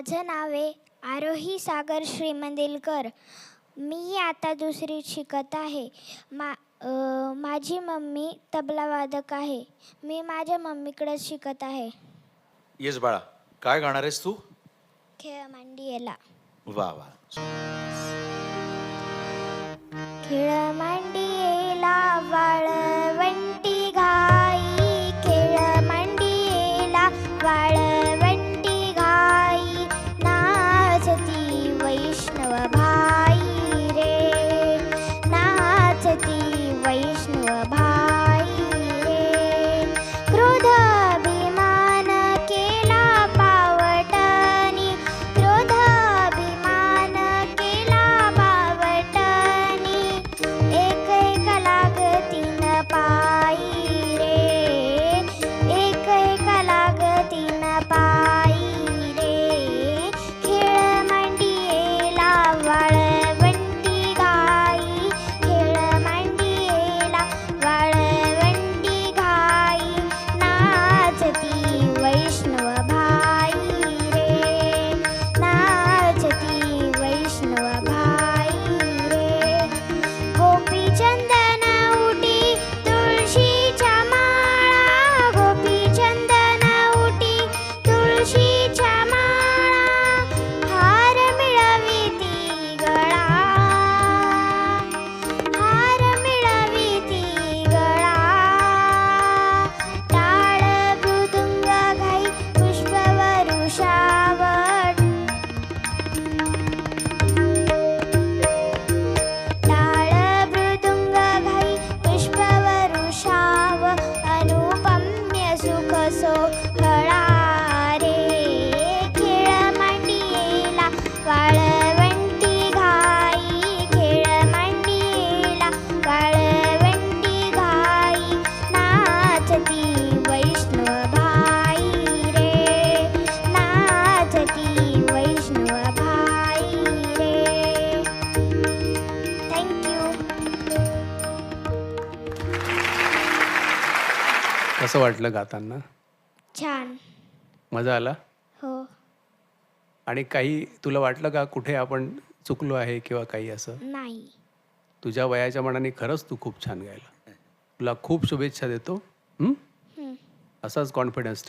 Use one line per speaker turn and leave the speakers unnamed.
माझं नाव आहे आरोही सागर श्रीमंदिलकर. मी आता दुसरीत शिकत आहे. मा माझी मम्मी तबलावादक आहे. मी माझ्या मम्मीकडेच शिकत आहे.
येस बाळा काय गाणार आहेस तू?
खेळ मांडियेला.
वा वा.
खेळ असो सोहळा रे. खेळ मांडियेला वाळवंटी घाई खेळ मांडियेला वाळवंटी घाई. नाचती वैष्णव भाई रे. नाचती वैष्णव भाई रे थँक्यू
कसं वाटलं गाताना?
छान.
मजा आला?
हो.
आणि काही तुला वाटलं का कुठे आपण चुकलो आहे किंवा काही असं?
नाही.
तुझ्या वयाच्या मनाने खरंच तू खूप छान गायला. तुला खूप शुभेच्छा देतो. हं?
हं.
असाच कॉन्फिडन्स ठेव.